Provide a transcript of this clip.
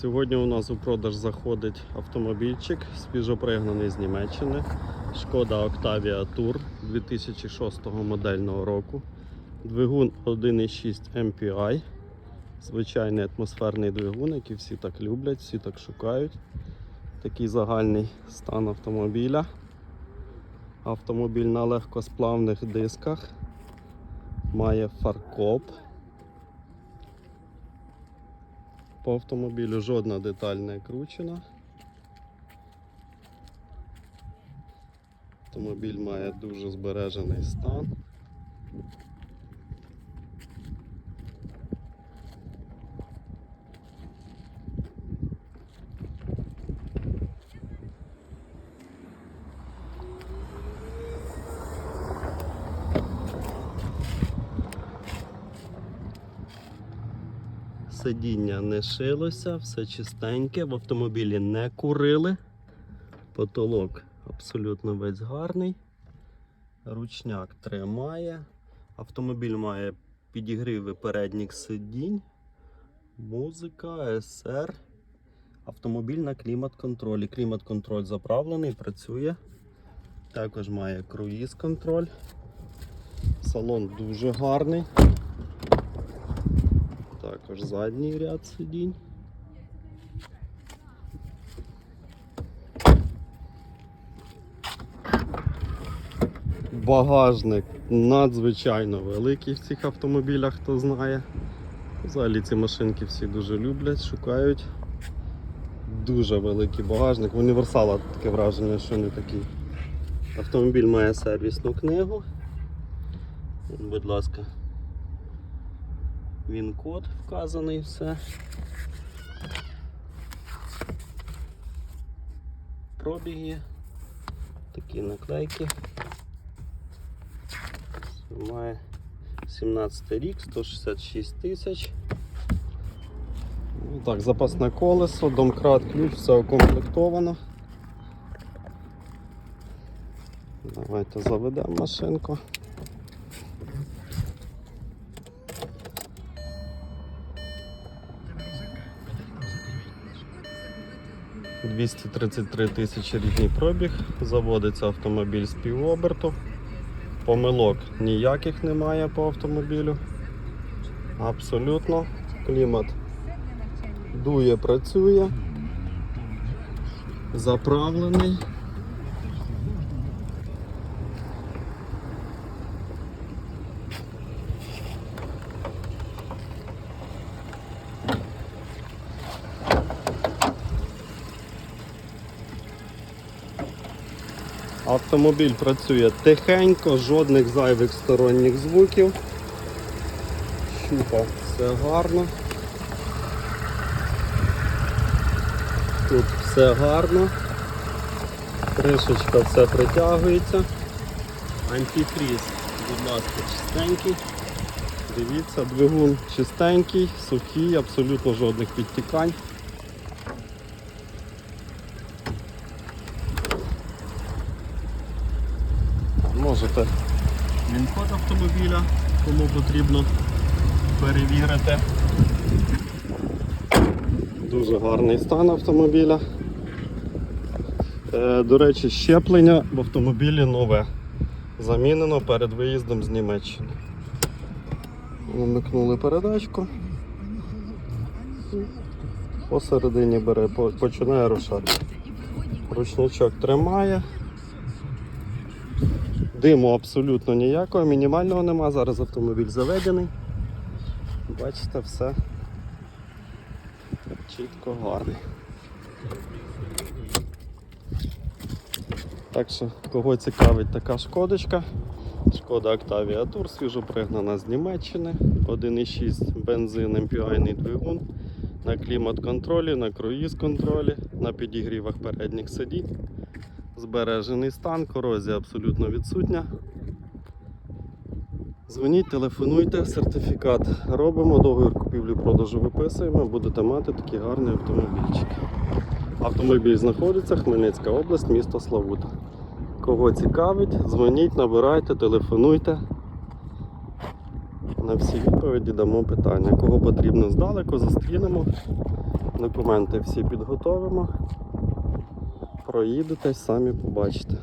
Сьогодні у нас у продаж заходить автомобільчик, свіжопригнаний з Німеччини. Шкода Octavia Tour 2006 модельного року. Двигун 1.6 MPI. Звичайний атмосферний двигун, який всі так люблять, всі так шукають. Такий загальний стан автомобіля. Автомобіль на легкосплавних дисках. Має фаркоп. По автомобілю жодна деталь не кручена. Автомобіль має дуже збережений стан. Сидіння не шилося, все чистеньке, в автомобілі не курили. Потолок абсолютно весь гарний. Ручняк тримає. Автомобіль має підігріви передніх сидінь, музика, СР. Автомобіль на клімат-контролі. Клімат-контроль заправлений, працює. Також має круїз-контроль. Салон дуже гарний. Також задній ряд сидінь. Багажник надзвичайно великий в цих автомобілях, хто знає. Взагалі ці машинки всі дуже люблять, шукають. Дуже великий багажник. В універсала таке враження, що не такий. Автомобіль має сервісну книгу. Будь ласка, він код вказаний все. Пробіги, такі наклейки. Має 17 рік, 166 тисяч. Ну, Так, запасне колесо, домкрат, ключ, все укомплектовано. Давайте заведемо машинку. 233 тисячі рідний пробіг. Заводиться автомобіль з півоберту. Помилок ніяких немає по автомобілю. Абсолютно. Клімат дує, працює. Заправлений. Автомобіль працює тихенько, жодних зайвих сторонніх звуків. Щупа все гарно. Тут все гарно. Кришечка все притягується. Антифріз, будь ласка, чистенький. Дивіться, двигун чистенький, сухий, абсолютно жодних підтікань. Можете він код автомобіля, кому потрібно перевірити. Дуже гарний стан автомобіля. Е, До речі, щеплення в автомобілі нове. Замінено перед виїздом з Німеччини. Вмикнули передачку. Посередині бере, починає рушати. Ручничок тримає. Диму абсолютно ніякого, мінімального нема. Зараз автомобіль заведений. Бачите, все чітко гарний. Так що, кого цікавить така шкодочка, шкода Octavia Tour, свіжо пригнана з Німеччини, 1,6 бензин MPI двигун, на клімат-контролі, на круїз-контролі, на підігрівах передніх сидінь. Збережений стан, корозія абсолютно відсутня. Дзвоніть, телефонуйте, сертифікат робимо, договір купівлі-продажу виписуємо, будете мати такий гарний автомобільчик. Автомобіль знаходиться Хмельницька область, місто Славута. Кого цікавить, дзвоніть, набирайте, телефонуйте. На всі відповіді дамо питання. Кого потрібно здалеку, зустрінемо. Документи всі підготовимо. Проїдете, самі побачите.